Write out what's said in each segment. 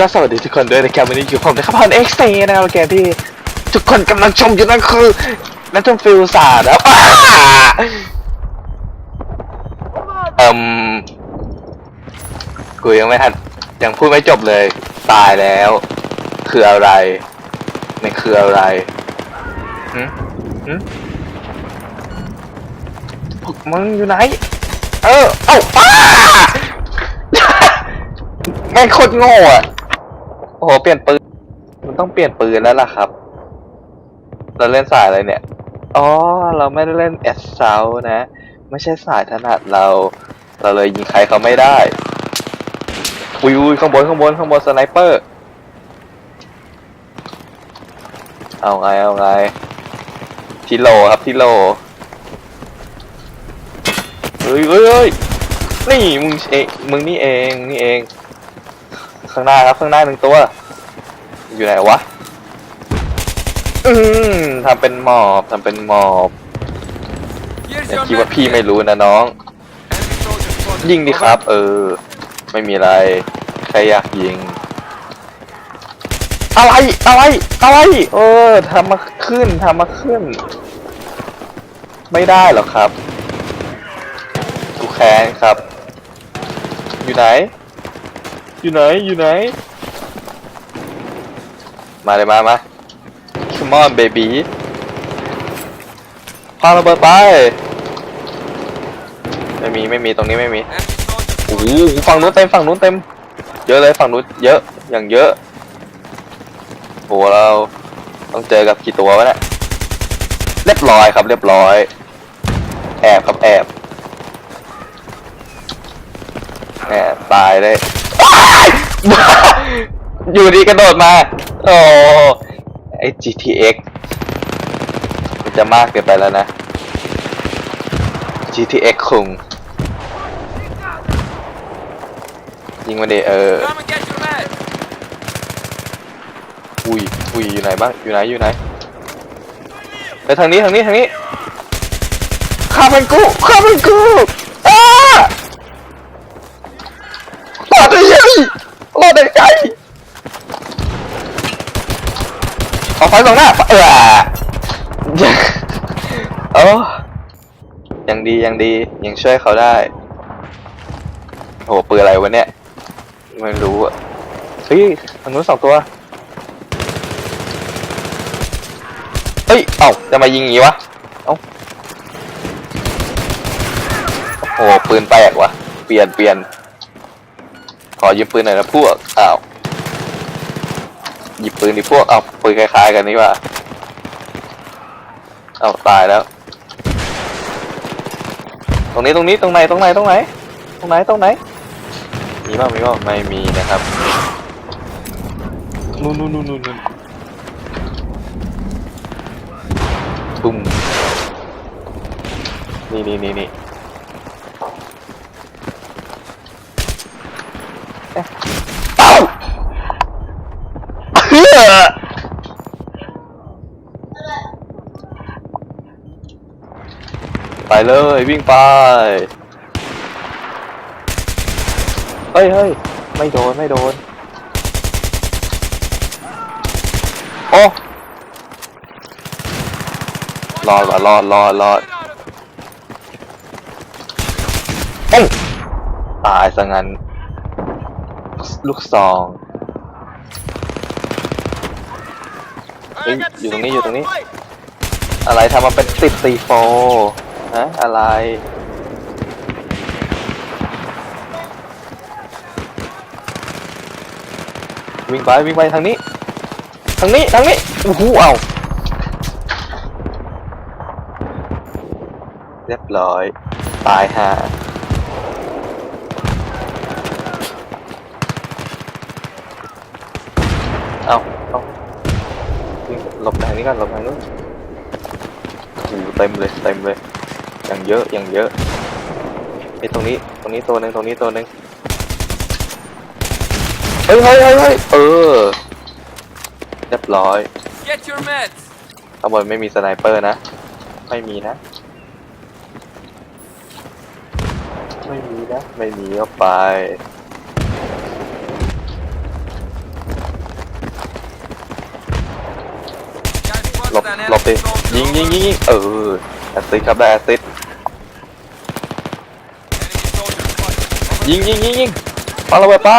ก็สวัสดีทุกคนด้วยนะครับวันนี้อยู่ผมนะครับพอนเอ็กซ์เนะครับเกมที่ทุกคนกำลังชมอยู่นั่นคือนัทฟิลศาสตร์แล้วอ้าเอ่มกูยังไม่ทันยังพูดไม่จบเลย ตายแล้ว คืออะไรมันคืออะไรหืมหืมพวกมึงอยู่ไหน เออ เอ้าอ้าแม่งโคตรโง่อะ โอ้โหเปลี่ยนปืน มันต้องเปลี่ยนปืนแล้วล่ะครับ เราเล่นสายอะไรเนี่ย อ๋อ เราไม่ได้เล่นเอสเซานะ ไม่ใช่สายถนัดเรา เราเลยยิงใครเขาไม่ได้อุ้ยอุ้ยข้างบนข้างบนข้างบนสไนเปอร์ เอาไงเอาไงทิโลครับทิโลเฮ้ยเฮ้ยเฮ้ยนี่มึงเองมึงนี่เองนี่เอง ข้างหน้าครับข้างหน้าหนึ่งตัว อยู่ไหนวะ อืมทำเป็นหมอบทำเป็นหมอบ Here's อย่า your คิดว่า med พี่ kit. ไม่รู้นะน้อง Enemy soldier spotted. ยิงดิครับ เออ ไม่มีอะไร ใครอยากยิง อะไร อะไร อะไร เออทำมาขึ้นทำมาขึ้น ไม่ได้หรอกครับ กูแค้นครับ อยู่ไหน อยู่ไหน อยู่ไหน มาเลยมามา come on baby พาระเบิดไป ไม่มีไม่มีตรงนี้ไม่มีโอ้โหฝั่งนู้นเต็มฝั่งนู้นเต็ม เยอะเลยฝั่งนู้นเยอะอย่างเยอะโหเราต้องเจอกับกี่ตัววะเนี่ยเรียบร้อยครับเรียบร้อย แอบครับแอบแอบตายเลย อ้ายอยู่ดีกระโดดมา โอ้ไอ GTX มันจะมากเกินไปแล้วนะ GTX คุงยิงมาเดเออ Come and get your med. อุ้ยอุ้ยอยู่ไหนบ้าง อยู่ไหน อยู่ไหน ไปทางนี้ทางนี้ทางนี้ข้าเป็นกูข้าเป็นกูอ้ารอดได้ยังรอดได้ไง เอาไฟสองหน้าเออโอ้ยังดียังดียังช่วยเขาได้โหปืนอะไรวะเนี่ยไม่รู้อะเฮ้ยทางนู้นสองตัวเฮ้ยเอ้าจะมายิงอย่างงี้วะเอ้าโอ้โหปืนแปลกวะเปลี่ยนเปลี่ยนขอยืมปืนหน่อยนะพวกอ้าว หยิบปืนดิพวกเอ้าปืนคล้ายๆกันนี่ว่าเอ้าตายแล้ว ตรงนี้ตรงนี้ตรงไหนตรงไหนตรงไหน ตรงไหนตรงไหน มีบ้างมีบ้างไม่มีนะครับนู่นนู่นนู่นนู่นนู่นบุ้มนี่นี่นี่นี่เอ๊ะเอ้าเฮ้อไป เลยวิ่งไปเฮ้ยเฮ้ยไม่โดนไม่โดนโอ้รอดว่ะรอดรอดรอด Get out of โอ้ตายซะงั้น ลูกซอง I Ê, got the dừng đi, C4 dừng đi. fight. อะไรทำมาเป็นติดซีโฟะอะไร วิ่งไปวิ่งไปทางนี้ ทางนี้ ทางนี้โอ้โหเอาเรียบร้อย ตายห่าเอาเอาหลบทางนี้ก่อนหลบทางนู้นโอ้โหเต็มเลย เต็มเลย อย่างเยอะอย่างเยอะไอ้ตรงนี้ตรงนี้ตัวหนึ่งตรงนี้ตัวหนึ่งเฮ้ยเฮ้ยเฮ้ยเฮ้ยเออเรียบร้อยข้างบนไม่มีสไนเปอร์นะ ไม่มีนะ ไม่มีนะ ไม่มีก็ไป หลบหลบดิยิงยิงยิงเออแอสซิดครับได้แอสซิด ยิงยิงยิงยิงปาระเบิดไป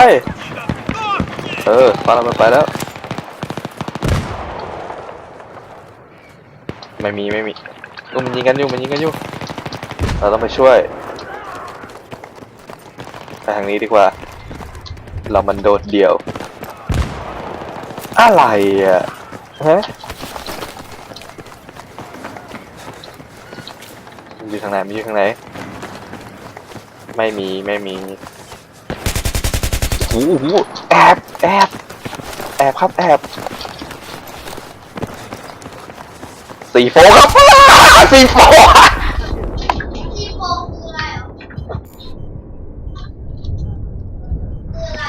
เออปาระเบิดไปแล้ว ไม่มีไม่มีลูกมันยิงกันอยู่มันยิงกันอยู่ เราต้องไปช่วยไปทางนี้ดีกว่า เรามันโดดเดี่ยว อะไรอะฮะมันอยู่ทางไหนมันอยู่ทางไหน ไม่มีไม่มีโอ้โหแอบแอบแอบครับแอบสี่โฟครับสี่โฟ ที่โฟคืออะไรอะคืออะไร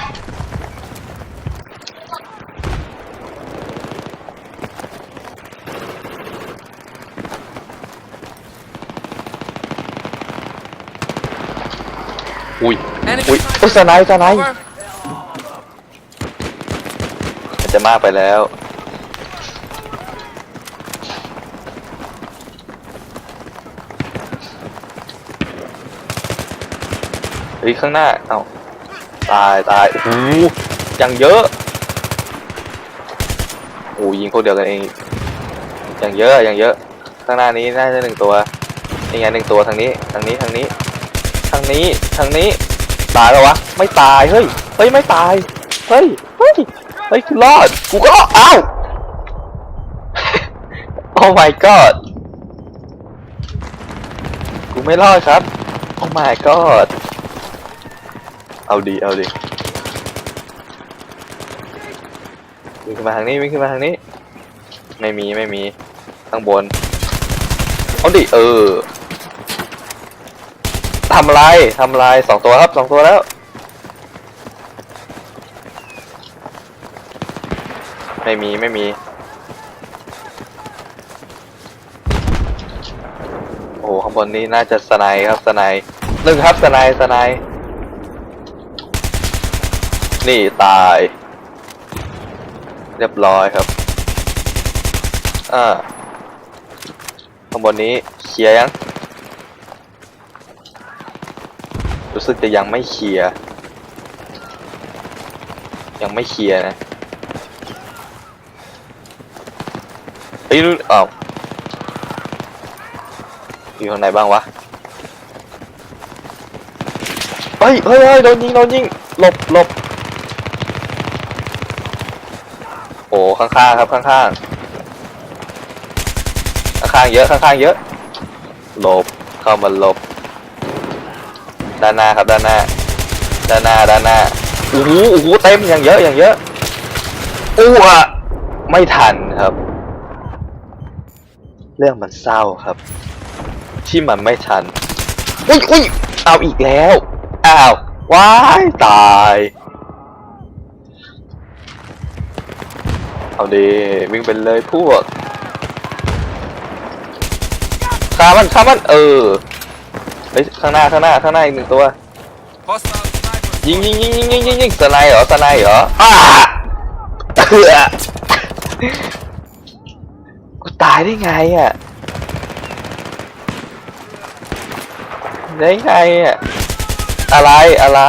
อุ้ย Enemy อุ้ย sniper. อุ้ยสไนป์สไนป์ Over. มันจะมากไปแล้ว เฮ้ยข้างหน้า เอ้า ตายตายโอ้โหยังเยอะโอ้ยิงพวกเดียวกันเองยังเยอะยังเยอะ ข้างหน้านี้น่าจะหนึ่งตัวนี่ไงหนึ่งตัวทางนี้ทางนี้ทางนี้ทางนี้ทางนี้ ตายแล้ววะ ไม่ตาย เฮ้ย เฮ้ย ไม่ตาย เฮ้ย เฮ้ย เฮ้ยกูรอด กูก็รอดอ้าว โอ้ my god กูไม่รอดครับ โอ้ my god เอาดี เอาดีวิ่งขึ้นมาทางนี้วิ่งขึ้นมาทางนี้ ไม่มี ไม่มี ข้างบน เอาดิ เออำอะไรทำอะไรสองตัวครับสองตัวแล้วไม่มีไม่มี โอ้โหข้างบนนี้น่าจะสไนด์ครับสไนด์หนึ่งครับสไนด์สไนด์นี่ตาย เรียบร้อยครับ อ่าข้างบนนี้เคลียร์ยัง สึกจะยังไม่เคลียร์ยังไม่เคลียร์นะเฮ้ยรู้อ้าวอยู่ข้างในบ้างวะเฮ้ยเฮ้ยเฮ้ยโดนยิงโดนยิงหลบหลบโอ้ข้างๆครับข้างๆข้างๆเยอะข้างๆเยอะหลบเข้ามาหลบ ด้านหน้าครับด้านหน้า ด้านหน้าด้านหน้าโอ้โหโอ้โหเต็มอย่างเยอะอย่างเยอะอู้อะไม่ทันครับ เรื่องมันเศร้าครับ ที่มันไม่ทันอุ้ยอุ้ยเอาอีกแล้วอ้าวว้ายตายเอาดีวิ่งไปเลยพวกฆ่ามันฆ่ามันเออ เฮ้ยข้างหน้าข้างหน้าข้างหน้าอีกหนึ่งตัว Hostile sniper. ยิงยิงยิงยิงยิงยิงยิงสไนด์เหรอสไนด์เหรออ้าเอือกูตายได้ไงอะได้ไงอะอะไรอะไร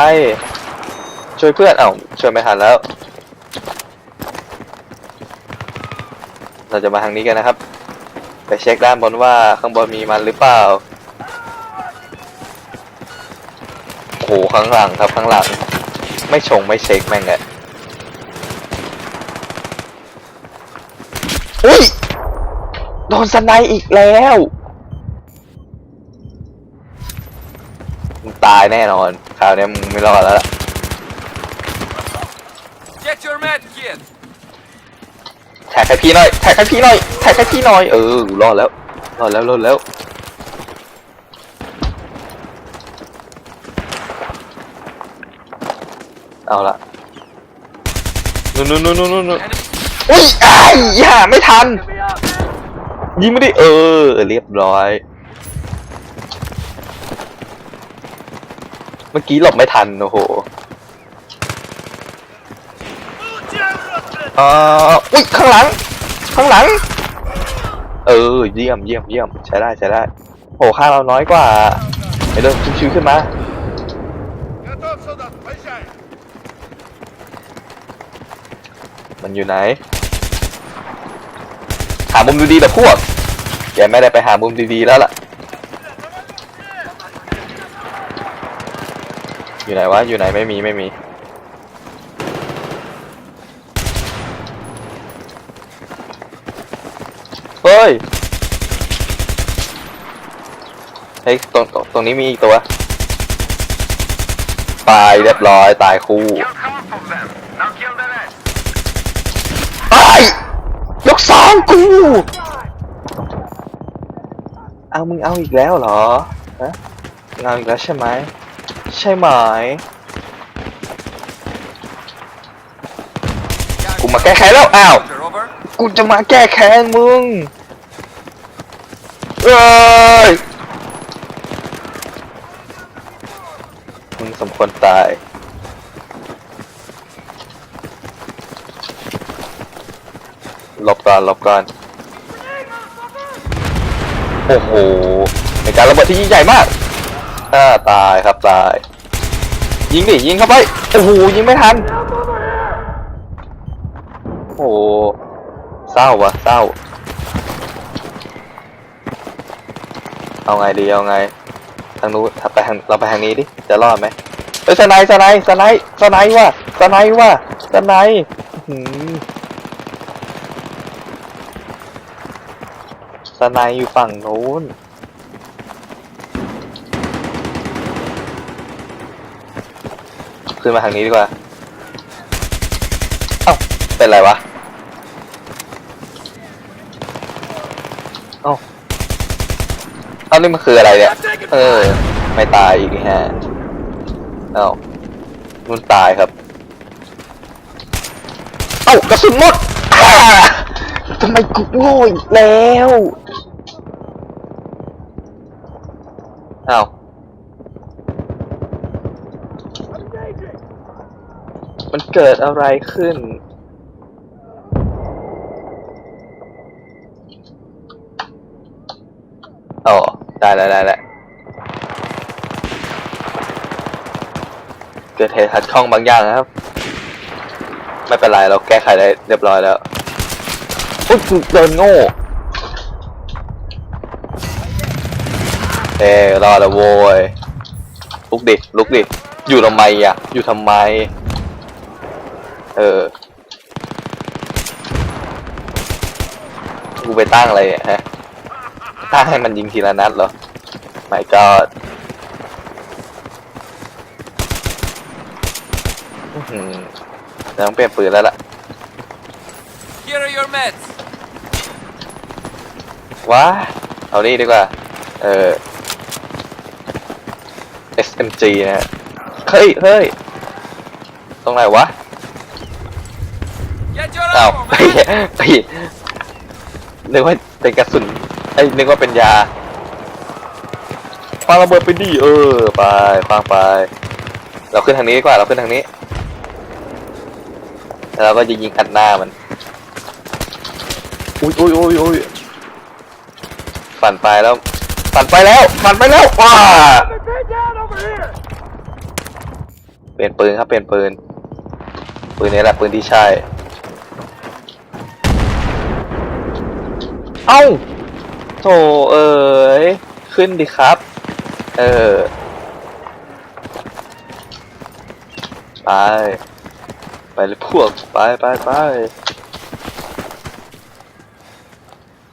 ช่วยเพื่อนเอ้าช่วยไม่ทันแล้ว เราจะมาทางนี้กันนะครับ ไปเช็คด้านบนว่าข้างบนมีมันหรือเปล่า หข้างหลังครับข้างหลัง ไม่ชงไม่เช็คแม่งอะอุ้ย โดนสไนด์อีกแล้วมึงตายแน่นอน คราวนี้มึงไม่รอดแล้วล่ะ Get your med kit. แท็กให้พี่หน่อย แท็กให้พี่หน่อย แท็กให้พี่หน่อย เออกูรอดแล้ว รอดแล้ว รอดแล้ว เอาละนู่นนู่นนู่นนู่นนู่น Enemy. อุ้ยไอ้ายอย่าไม่ทัน ยิงไม่ได้เออ เรียบร้อย เมื่อกี้หลบไม่ทันโอ้โหอ่าอุ้ยข้างหลัง ข้างหลัง เออ เยี่ยมเยี่ยมเยี่ยมใช้ได้ใช้ได้โอ้ค่าเราน้อยกว่าไปเริ่มชิวๆขึ้นมา มันอยู่ไหน หามุมดีๆแต่พวก แกไม่ได้ไปหามุมดีๆแล้วล่ะ อยู่ไหนวะ อยู่ไหนไม่มีไม่มี เฮ้ย เฮ้ยตรงตรงตรงนี้มีอีกตัว ตายเรียบร้อยตายคู่ half of them. Now kill the rest. ไอ้ยยกส องกู เอามึงเอาอีกแล้วเหรอฮะมึงเอาอีกแล้วใช่ไหม ใช่ไหม กูมาแก้แค้นแล้ว อ้าว กูจะมาแก้แค้นมึง เอ้ย มึงสมควรตาย หลบก่อนหลบก่อนโอ้โหในการระเบิดที่ยิ่งใหญ่มากอ่าตายครับตาย ยิงดิยิงเข้าไปโอ้โหยิงไม่ทันโอ้โหเศร้าวะเศร้า เอาไงดีเอาไงทางนู้นถ้าไปทางเราไปทางนี้ดิจะรอดไหมเฮ้ยสไนด์สไนด์สไนด์สไนด์ว่ะสไนด์ว่ะสไนด์อื้อหือ สไนด์อยู่ฝั่งนู้น ขึ้นมาทางนี้ดีกว่า เอ้า เป็นไรวะ เอ้า เอ้า นี่มันคืออะไรเนี่ย เออ ไม่ตายอีกนี่ฮะ เอ้านุ่นตายครับ เอ้ากระสุนหมดอ่าทำไมกูโง่อีกแล้ว อ้ามันเกิดอะไรขึ้น อ๋อ ได้แล้วได้แล้วเกิดเหตุขัดข้องบางอย่างนะครับ ไม่เป็นไร เราแก้ไขได้เรียบร้อยแล้ว อุ๊ยโดนโง่ เอ้รอดแล้วโว้ยลุกดิลุกดิอยู่ทำไมอะ อยู่ทำไม เออกูไปตั้งอะไรเนี่ยฮะตั้งให้มันยิงทีละนัดเหรอไม่ก็เราต้องเปลี่ยนปืนแล้วล่ะ Here are your meds. ว้าเอานี่ดีกว่า เออ SMG นะฮะเฮ้ยเฮ้ยตรงไหนวะ Get your อ้าวไปไปนึกว่าเป็นกระสุนไอ้ยนึกว่าเป็นยาปาระเบิดไปดิเออไปฟังไป เราขึ้นทางนี้ดีกว่าเราขึ้นทางนี้แล้วเราก็จะยิงอัดหน้ามันอุ้ยอุ้ยอุ้ยอุ้ยฝันไปแล้วฝันไปแล้วฝันไปแล้วว้า เปลี่ยนปืนครับเปลี่ยนปืน ปืนนี้แหละปืนที่ใช่ เอ้าโถเอ้ยขึ้นดิครับ เออ ไป ไปเลยพวก ไปไปไป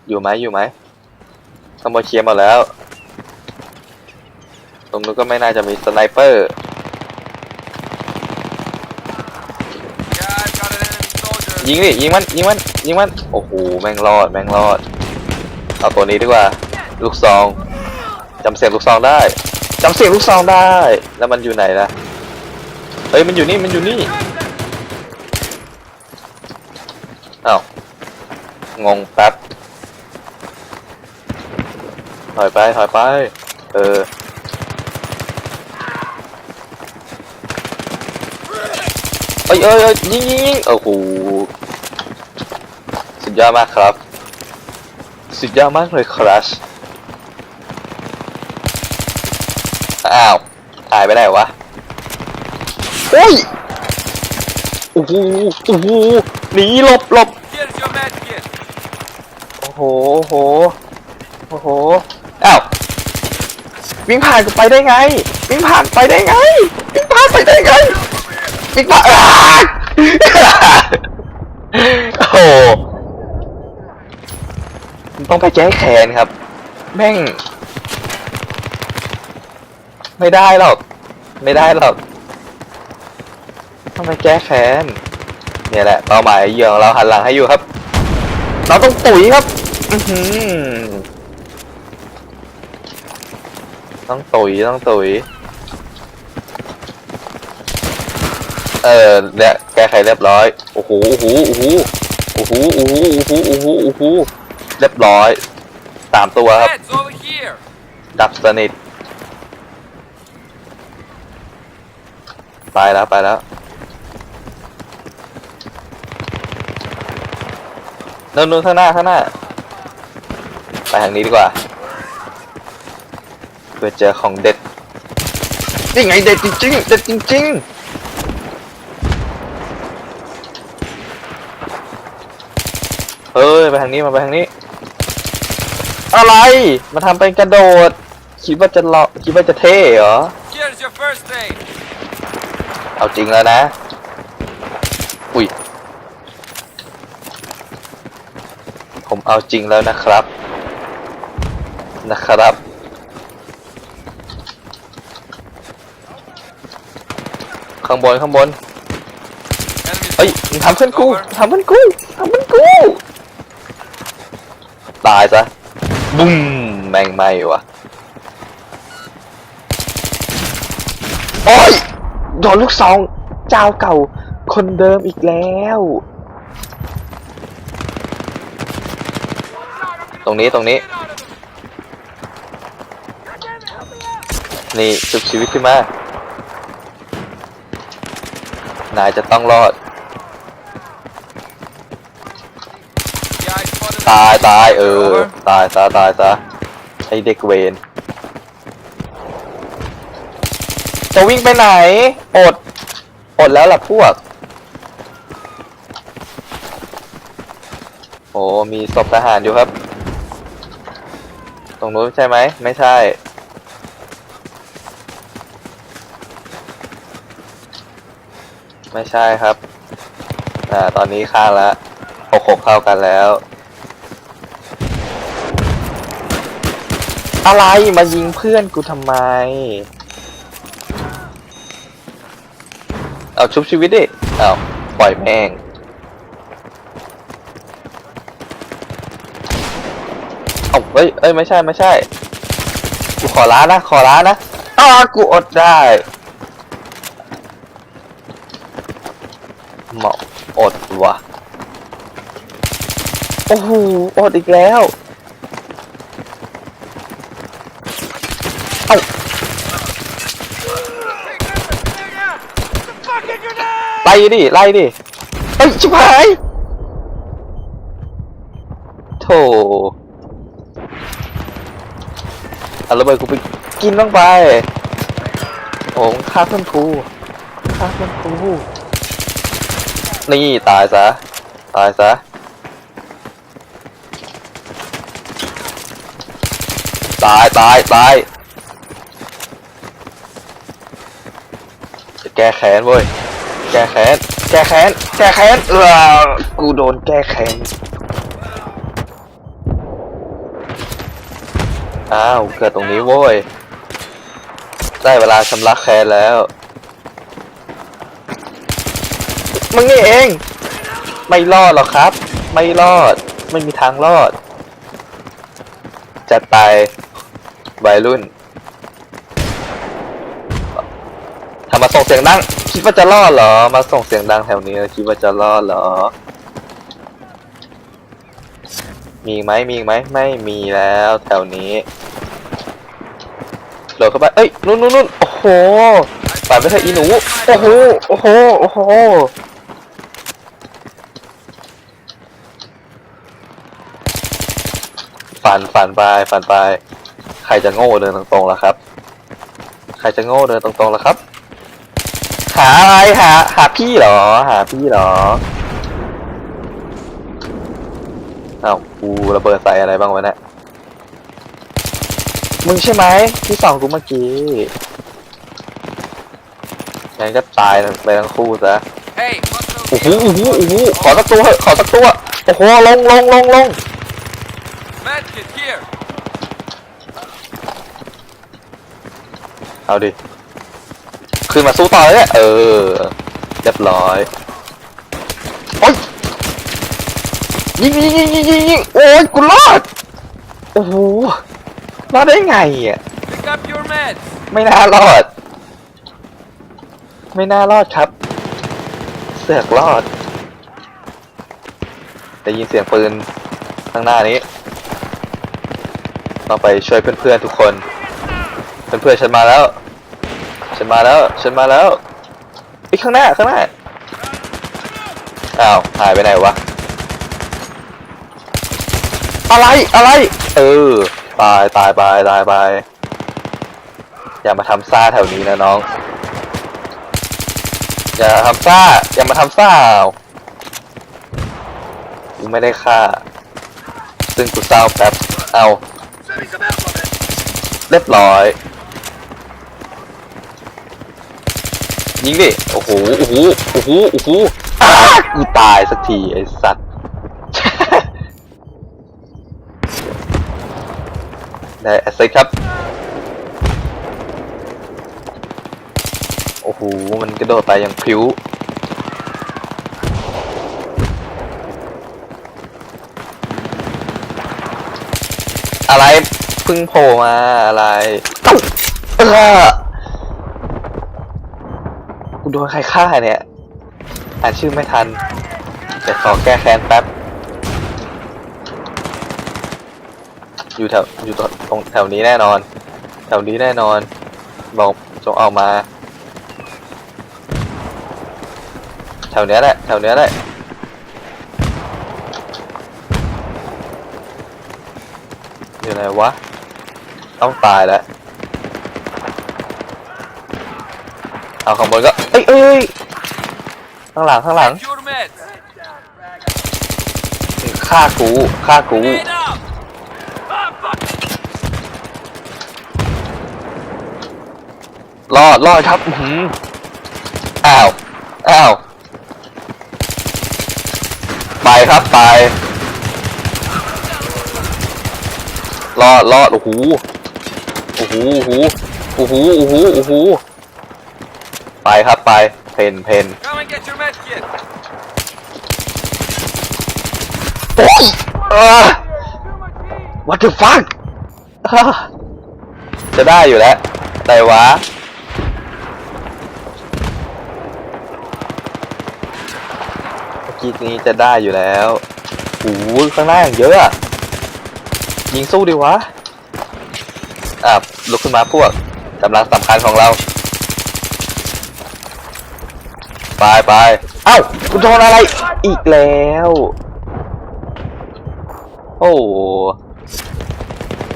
อยู่ไหมอยู่ไหมขโมยเคลียร์มดแล้ว ตรงนู้นก็ไม่น่าจะมีสไนเปอร์ Yeah, I've got an enemy soldier. ยิงดิยิงมันยิงมันยิงมันโอ้โหแม่งรอดแม่งรอดเอาตัวนี้ดีกว่า ลูกซองจำเสียงลูกซองได้จำเสียงลูกซองได้ แล้วมันอยู่ไหนล่ะเฮ้ยมันอยู่นี่มันอยู่นี่อ้าวงงแป๊บถอยไปถอยไป เออ เอ้ยเอ้ยเอ้ยยิงยิงยิงโอ้โหสุดยอดมากครับ สุดยอดมากเลยครัชอ้าวหายไปไหนวะโอ้ยโอ้โหโอ้โหหนีหลบหลบโอ้โหโอ้โหโอ้โหอ้าววิ่งผ่านไปได้ไง วิ่งผ่านไปได้ไง วิ่งผ่านไปได้ไง วิ่งผ่านอ้าโอ้โหต้องไปแก้แค้นครับ แม่ง ไม่ได้หรอก ไม่ได้หรอก ต้องไปแก้แค้นเนี่ยแหละเป้าหมายเหยื่อของเราหันหลังให้อยู่ครับ เราต้องตุ๋ยครับต้องตุ๋ยต้องตุ๋ย ออเนี่ยแก้ไขเรียบร้อยโอ้โหโอ้โหโอ้โหโอ้โหโอ้โหโอ้โหโอ้โหโอ้โหเรียบร้อยสามตัวครับ Meds over here. ดับสนิทไปแล้วไปแล้วนู่นนู่นข้างหน้าข้างหน้า ไปทางนี้ดีกว่าเพื่อเจอของเด็ดนี่ไงเด็ดจริงๆเด็ดจริงๆ เฮ้ยไปทางนี้มาไปทางนี้ อะไร มาทำเป็นกระโดด คิดว่าจะเลาะคิดว่าจะเท่เหรอ Here's your first aid. เอาจริงแล้วนะ อุ้ย ผมเอาจริงแล้วนะครับ นะครับ ข้างบนข้างบน Enemies. เฮ้ยมึงทำเพื่อนกูทำเพื่อนกูทำเพื่อนกู ตายซะบุ้มแม่งไหมวะโอ้ยโดนลูกซองเจ้าเก่า คนเดิมอีกแล้ว ตรงนี้ตรงนี้ นี่ชุบชีวิตขึ้นมา นายจะต้องรอด ตายตายเออ Over. ตายซะตายซะไอเด็กเวนจะวิ่งไปไหน อด อดแล้วล่ะพวก โอ้มีศพทหารอยู่ครับ ตรงนู้นใช่ไหม ไม่ใช่ ไม่ใช่ครับ อ่า ตอนนี้ข้างละหกหกเข้ากันแล้ว อะไรมายิงเพื่อนกูทำไม เอาชุบชีวิตดิ เอาปล่อยแม่ง เอาเฮ้ยเอ้ย ไม่ใช่ ไม่ใช่ กูขอร้านนะ ขอร้านนะอ้ากูอดได้เหมาะอดวะโอ้โหอดอีกแล้ว ดิไล่ดิเฮ้ยชิบหายโธ่เอาระเบิดกูไปกินบ้างไปโอ้ฆ่าเพื่อนกูฆ่าเพื่อนกูนี่ตายซะตายซะตายตายตายจะแก้แค้นเว้ย แก้แค้น แก้แค้น แก้แค้น เออกูโดนแก้แค้น อ้าว เกิดตรงนี้โว้ย ได้เวลาชำระแค้นแล้ว มึงนี่เอง ไม่รอดหรอกครับ ไม่รอด ไม่มีทางรอด จัดไปวัยรุ่นทำมาส่งเสียงดัง คิดว่าจะรอดเหรอ มาส่งเสียงดังแถวนี้แล้วคิดว่าจะรอดเหรอ มีไหมมีไหมไม่มีแล้วแถวนี้โหลดเข้าไปเอ้ยนู่นนู่นนู่นโอ้โหปาดไปเถอะอีหนู โอ้โห โอ้โห โอ้โห ฝันฝันไปฝันไป ใครจะโง่เดินตรงๆล่ะครับ ใครจะโง่เดินตรงๆล่ะครับ หาอะไรหาหาพี่เหรอ หาพี่เหรออ้าวกูระเบิดใส่อะไรบ้างวะเนี่ยมึงใช่ไหมที่สองกูเมื่อกี้งั้นก็ตายไปทั้งคู่ซะ Hey, hostile โอ้โห vehicle โอ้โหโอ้โหขอสักตัวเถอะขอสักตัว โอ้โห ลงลงลงลง Medkit here. เอาดิ ขึ้นมาสู้ต่อเลยเนี่ยเออเรียบร้อยโอ๊ยยิงยิงยิงยิงยิงยิงโอ้ยกูรอดโอ้โหรอดได้ไงอะ Pick up your meds. ไม่น่ารอด ไม่น่ารอดครับ เสือกรอดได้ยินเสียงปืนข้างหน้านี้ต้องไปช่วยเพื่อนๆทุกคน เพื่อนๆฉันมาแล้ว ฉันมาแล้ว ฉันมาแล้วอีกข้างหน้า ข้างหน้า อ้าว หายไปไหนวะ อะไร อะไร เออ ตาย ตายไปตายไป อย่ามาทำซ่าแถวนี้นะน้อง อย่าทำซ่า อย่ามาทำซ่ากูไม่ได้ฆ่า ซึ่งกูเศร้าแป๊บ เอา เรียบร้อย ยิงดิ โอ้โห โอ้โห โอ้โห โอ้โหอ้ากูตายสักทีไอ้สัตว์ ได้แอสเซทครับ โอ้โห มันกระโดดไปอย่างพริ้วอะไรพิ่งโผล่มาอะไรเอ้าเออ โดนใครฆ่าเนี่ยอ่านชื่อไม่ทันแต่ขอแก้แค้นแป๊บ อยู่แถวอยู่ตรงตรงแถวนี้แน่นอน แถวนี้แน่นอน บอกจงออกมา แถวเนี้ยแหละ แถวเนี้ยแหละอยู่ไหนวะ ต้องตายแล้ว เอาข้างบนก็เอ้ยเอ้ยข้างหลังข้างหลัง your meds. ฆ่ากูฆ่ากู Grenade out. รอดรอดครับอื้อหืออ้าว อ้าว ไปครับไป รอดรอดโอ้โห โอ้โห โอ้โห โอ้โห โอ้โห โอ้โห ไปครับไป เพนเพน Come and get your medkit. โอ้ยเออ what the fuck เออจะได้อยู่แล้วแต่วะ เมื่อกี้นี้จะได้อยู่แล้วโอ้โหข้างหน้าอย่างเยอะอะยิงสู้ดิวะ อะลุกขึ้นมาพวกกำลังสำคัญของเรา ไปไปเอ้าคุณโดนอะไรอีกแล้ว โอ้โห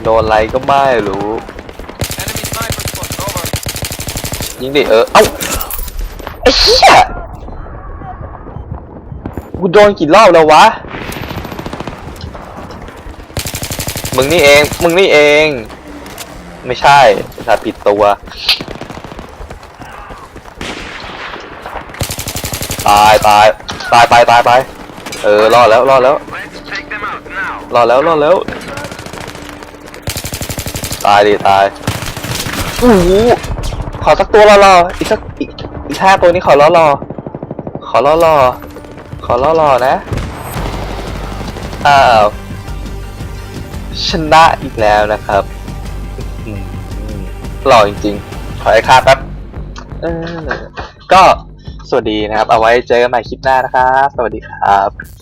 โดนอะไรก็ไม่รู้ Enemy sniper spot. Over. ยิงดิเออ เอ้าไอ้เหี้ยกูโดนกี่รอบแล้ววะ มึงนี่เอง มึงนี่เอง ไม่ใช่ถ้าผิดตัว ตายตายตายไปตายไปเออรอดแล้วรอดแล้วรอดแล้วรอดแล้ว ตายดิตายโอ้โหขอสักตัวรอรออีกสักอีกอีกห้าตัวนี้ขอรอรอขอรอรอขอรอรอนะอ้าวชนะอีกแล้วนะครับหล่อจริงๆขอให้ค่าแป๊บเออก็ วัสดีนะครับ เอาไว้เจอกันใหม่คลิปหน้านะครับ สวัสดีครับ